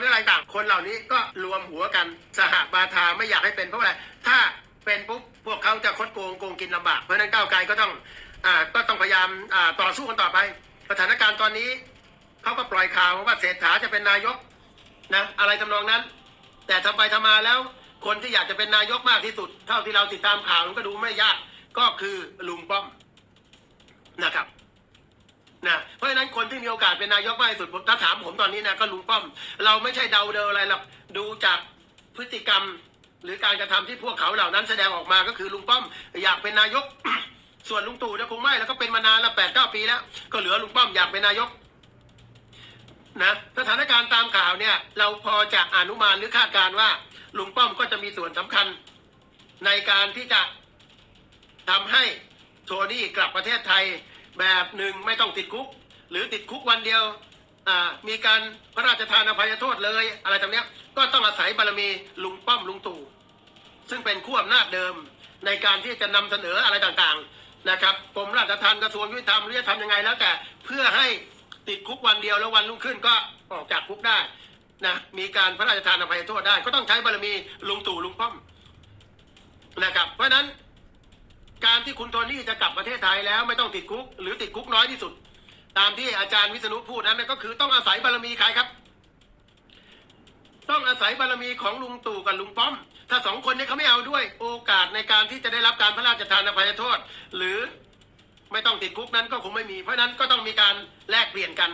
หรืออะไรต่าง คนเหล่านี้ก็รวมหัวกันสหบาทาไม่อยากให้เป็นเพราะอะไร ถ้าเป็นปุ๊บพวกเขาจะคดโกงโกงกินลำบาก เพราะนั้นก้าวไกลก็ต้องอ่าก็ต้องพยายามอ่าต่อสู้กันต่อไป สถานการณ์ตอนนี้เขาก็ปล่อยข่าวว่าเศรษฐาจะเป็นนายกนะอะไรทำนองนั้น แต่ทำไปทำมาแล้ว คนที่อยากจะเป็นนายกมากที่สุด เท่าที่เราติดตามข่าวมันก็ดูไม่ยากก็คือลุงป้อมนะครับ นั้นคนที่มีโอกาสเป็นนายกมากที่สุดผมถ้าถามผมตอนนี้นะก็ลุงป้อม เราไม่ใช่เดาเดาอะไรหรอกดูจากพฤติกรรม หรือการกระทำที่พวกเขาเหล่านั้นแสดงออกมาก็คือลุงป้อม อยากเป็นนายก ส่วนลุงตู่เนี่ยคงไม่แล้วก็เป็นมานานละแปดเก้าปีแล้ว ก็เหลือลุงป้อมอยากเป็นนายกนะสถานการณ์ตามข่าวเนี่ย เราพอจะอนุมานหรือคาดการว่าลุงป้อมก็จะมีส่วนสำคัญ ในการที่จะทำให้โทนี่กลับประเทศไทยแบบหนึ่งไม่ต้องติดคุก หรือติดคุกวันเดียวมีการพระราชทานอภัยโทษเลยอะไรตรงเนี้ยก็ต้องอาศัยบารมีลุงป้อมลุงตู่ซึ่งเป็นขั้วอำนาจเดิมในการที่จะนำเสนออะไรต่างๆนะครับกรมราชทัณฑ์กระทรวงยุติธรรมหรือจะทำยังไงแล้วแต่เพื่อให้ติดคุกวันเดียวแล้ววันรุ่งขึ้นก็ออกจากคุกได้นะมีการพระราชทานอภัยโทษได้ ก็ต้องใช้บารมีลุงตู่ลุงป้อมนะครับ เพราะฉะนั้น การที่คุณโทนี่จะกลับประเทศไทยแล้วไม่ต้องติดคุก หรือติดคุกน้อยที่สุด ตามที่อาจารย์วิษณุพูดนั้นก็คือต้องอาศัยบารมีใครครับ ต้องอาศัยบารมีของลุงตู่กับลุงป้อม ถ้าสองคนนี้เขาไม่เอาด้วย โอกาสในการที่จะได้รับการพระราชทานอภัยโทษ หรือไม่ต้องติดคุกนั้นก็คงไม่มี เพราะฉะนั้นก็ต้องมีการแลกเปลี่ยนกัน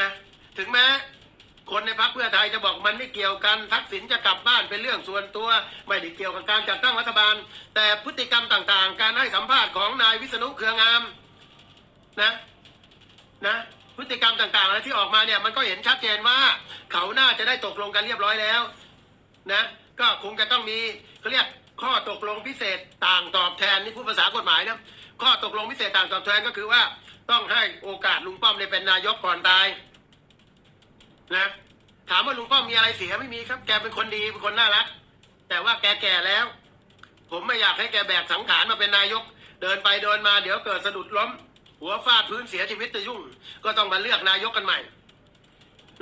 นะ ถึงแม้คนในพรรคเพื่อไทยจะบอกมันไม่เกี่ยวกันทักษิณจะกลับบ้านเป็นเรื่องส่วนตัว ไม่ได้เกี่ยวกับการจัดตั้งรัฐบาล แต่พฤติกรรมต่างๆ การให้สัมภาษณ์ของนายวิษณุเครืองามนะ นะพฤติกรรมต่างๆอะไรที่ออกมาเนี่ยมันก็เห็นชัดเจนว่าเขาน่าจะได้ตกลงกันเรียบร้อยแล้วนะก็คงจะต้องมีเขาเรียกข้อตกลงพิเศษต่างตอบแทนนี่พูดภาษากฎหมายนะข้อตกลงพิเศษต่างตอบแทนก็คือว่าต้องให้โอกาสลุงป้อมได้เป็นนายกก่อนตายนะถามว่าลุงป้อมมีอะไรเสียไม่มีครับ แกเป็นคนดีเป็นคนน่ารัก แต่ว่าแกแก่แล้ว ผมไม่อยากให้แกแบกสังขารมาเป็นนายก เดินไปเดินมาเดี๋ยวเกิดสะดุดล้ม หัวฟาดพื้นเสียชีวิตจะยุ่ง ก็ต้องมาเลือกนายกกันใหม่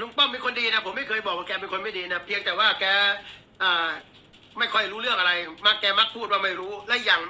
ลุงป้อมเป็นคนดีนะ ผมไม่เคยบอกว่าแกเป็นคนไม่ดีนะ เพียงแต่ว่าแกอ่าไม่ค่อยรู้เรื่องอะไร มักแกมักพูดว่าไม่รู้ และอย่าง